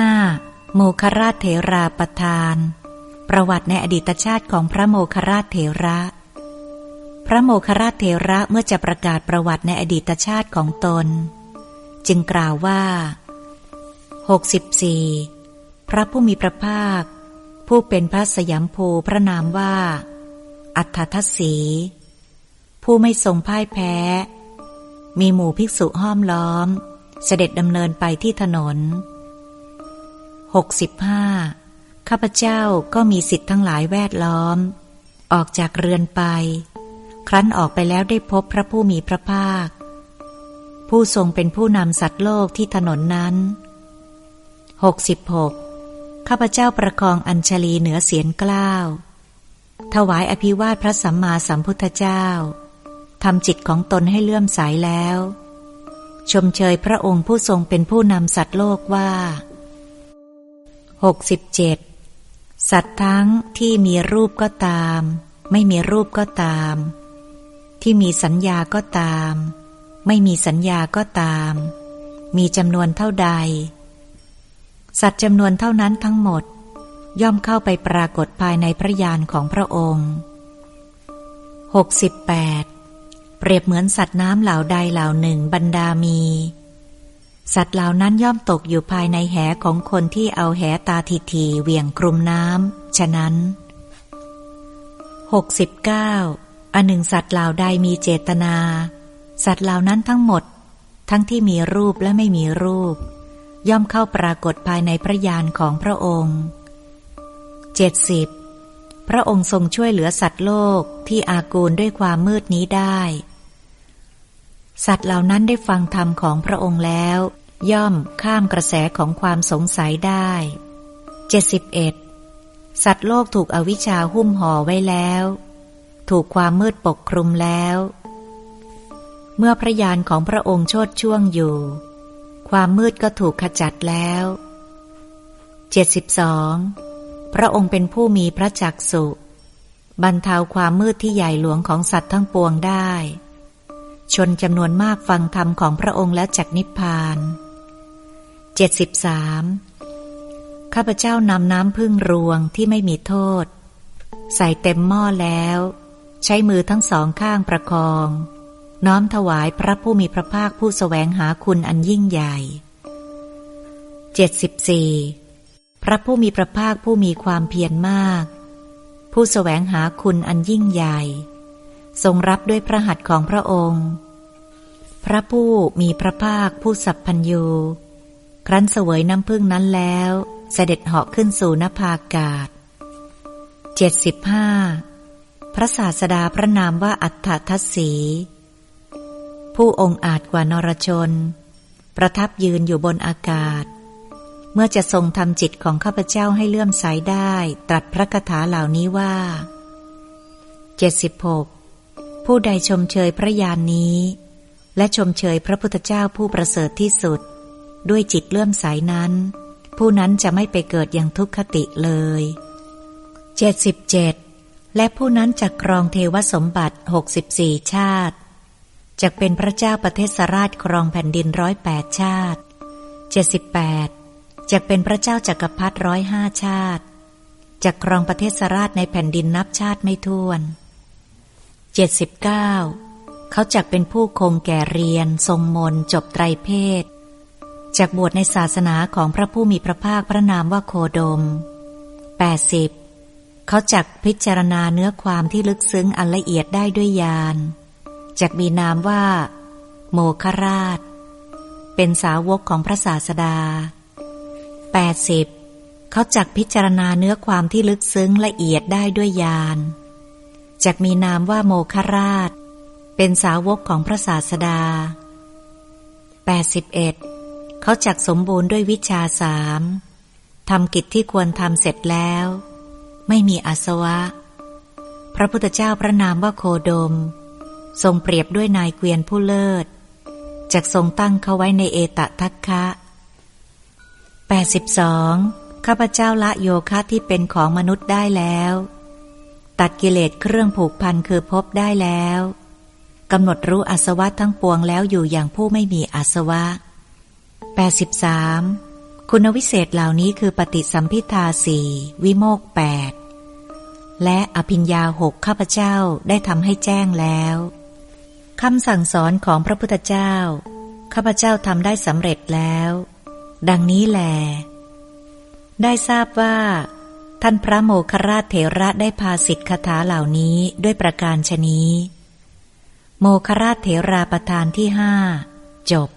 5. โมคราชเถราประทาน ประวัติในอดีตชาติของพระโมคราชเถระ พระโมคราชเถระเมื่อจะประกาศประวัติในอดีตชาติของตน จึงกล่าวว่า 64. พระผู้มีพระภาค ผู้เป็นพระสยามภูพระนามว่า อัฏฐทัศสี ผู้ไม่ทรงพ่ายแพ้ มีหมู่ภิกษุห้อมล้อม เสด็จดำเนินไปที่ถนน 65. ข้าพเจ้าก็มีสิทธิ์ทั้งหลายแวดล้อม ออกจากเรือนไป ครั้นออกไปแล้วได้พบพระผู้มีพระภาค ผู้ทรงเป็นผู้นำสัตว์โลกที่ถนนนั้น 66. ข้าพเจ้าประคองอัญชลีเหนือเสียนกล้าว ถวายอภิวาทพระสัมมาสัมพุทธเจ้าทำจิตของตนให้เลื่อมใสแล้ว ชมเชยพระองค์ผู้ทรงเป็นผู้นำสัตว์โลกว่า 67. สัตว์ทั้งที่มีรูปก็ตาม ไม่มีรูปก็ตาม ที่มีสัญญาก็ตาม ไม่มีสัญญาก็ตาม มีจำนวนเท่าใด สัตว์จำนวนเท่านั้นทั้งหมด ย่อมเข้าไปปรากฏภายในพระญาณของพระองค์ 68. เปรียบเหมือนสัตว์น้ำเหล่าใดเหล่าหนึ่งบรรดามี สัตว์เหล่านั้นย่อมตกอยู่ภายในแหของคนที่เอาแหตาทีทีเวียงกลุ่มน้ำ ฉะนั้น 69. อันหนึ่งสัตว์เหล่าใดมีเจตนา สัตว์เหล่านั้นทั้งหมด ทั้งที่มีรูปและไม่มีรูป ย่อมเข้าปรากฏภายในพระยานของพระองค์ 70. พระองค์ทรงช่วยเหลือสัตว์โลกที่อากูลด้วยความมืดนี้ได้ สัตว์เหล่านั้นได้ฟังธรรมของพระองค์แล้ว ย่อมข้ามกระแสของความสงสัยได้ 71. สัตว์โลกถูกอวิชชาหุ้มห่อไว้แล้ว ถูกความมืดปกคลุมแล้ว เมื่อพระยานของพระองค์โชดช่วงอยู่ ความมืดก็ถูกขจัดแล้ว 72. พระองค์เป็นผู้มีพระจักสุบรรเทาความมืดที่ใหญ่หลวงของสัตว์ทั้งปวงได้ ชนจำนวนมากฟังธรรมของพระองค์แล้วจักนิพพาน 73. ข้าพเจ้านำน้ำพึ่งรวงที่ไม่มีโทษ ใส่เต็มหม้อแล้ว ใช้มือทั้งสองข้างประคอง น้อมถวายพระผู้มีพระภาคผู้สแสวงหาคุณอันยิ่งใหญ่ 74. พระผู้มีพระภาคผู้มีความเพียรมาก ผู้สแสวงหาคุณอันยิ่งใหญ่ ทรงรับด้วยพระหัตถ์ของพระองค์ พระผู้มีพระภาคผู้สัพพัญญูครั้นเสวยน้ำพึ่งนั้นแล้ว เสด็จเหาะขึ้นสู่นภาอากาศ 75. พระศาสดาพระนามว่าอัฏฐทัศสี ผู้องค์อาจกว่านรชน ประทับยืนอยู่บนอากาศ เมื่อจะทรงทำจิตของข้าพเจ้าให้เลื่อมใสได้ ตรัสพระคาถาเหล่านี้ว่า 76 ผู้ใดชมเชยพระยานนี้ และชมเชยพระพุทธเจ้าผู้ประเสริฐที่สุด ด้วยจิตเลื่อมใสนั้น ผู้นั้นจะไม่ไปเกิดอย่างทุกขติเลย 77 และผู้นั้นจะครองเทวสมบัติ 64 ชาติจะเป็นพระเจ้าประเทศราชครองแผ่นดินร้อยแปดชาติ 78จะเป็นพระเจ้าจักรพรรดิร้อยห้าชาติจะครองประเทศราชในแผ่นดินนับชาติไม่ถ้วน เจ็ดสิบเก้าเขาจักเป็นผู้คงแก่เรียน ทรงมนจบไตรเพศจากบวชในศาสนาของพระผู้มีพระภาคพระนามว่าโคดม 80. เขาจักพิจารณาเนื้อความที่ลึกซึ้งอันละเอียดได้ด้วยญาณจักมีนามว่า โมคราช เป็นสาวกของพระศาสดา 80. เขาจักพิจารณาเนื้อความที่ลึกซึ้งละเอียดได้ด้วยญาณ จักมีนามว่าโมคราช เป็นสาวกของพระศาสดา 81. เขาจักสมบูรณ์ด้วยวิชาสามทำกิจที่ควรทำเสร็จแล้ว ไม่มีอาสวะ พระพุทธเจ้าพระนามว่าโคดม ทรงเปรียบด้วยนายเกวียนผู้เลิศจักทรงตั้งเขาไว้ในเอตทัคคะ 82. ข้าพเจ้าละโยคะที่เป็นของมนุษย์ได้แล้ว ตัดกิเลสเครื่องผูกพันคือพบได้แล้วกำหนดรู้อาสวะทั้งปวงแล้วอยู่อย่างผู้ไม่มีอาสวะ 83. คคุณวิเศษเหล่านี้คือปฏิสัมพิทาสี่วิโมกแปดและอภิญญาหกข้าพเจ้าได้ทำให้แจ้งแล้วคำสั่งสอนของพระพุทธเจ้า ข้าพเจ้าทำได้สำเร็จแล้ว ดังนี้แล ได้ทราบว่า ท่านพระโมคคราชเถระได้พาสิทธิคาถาเหล่านี้ด้วยประการชนี้ โมคคราชเถราประธานที่ห้าจบ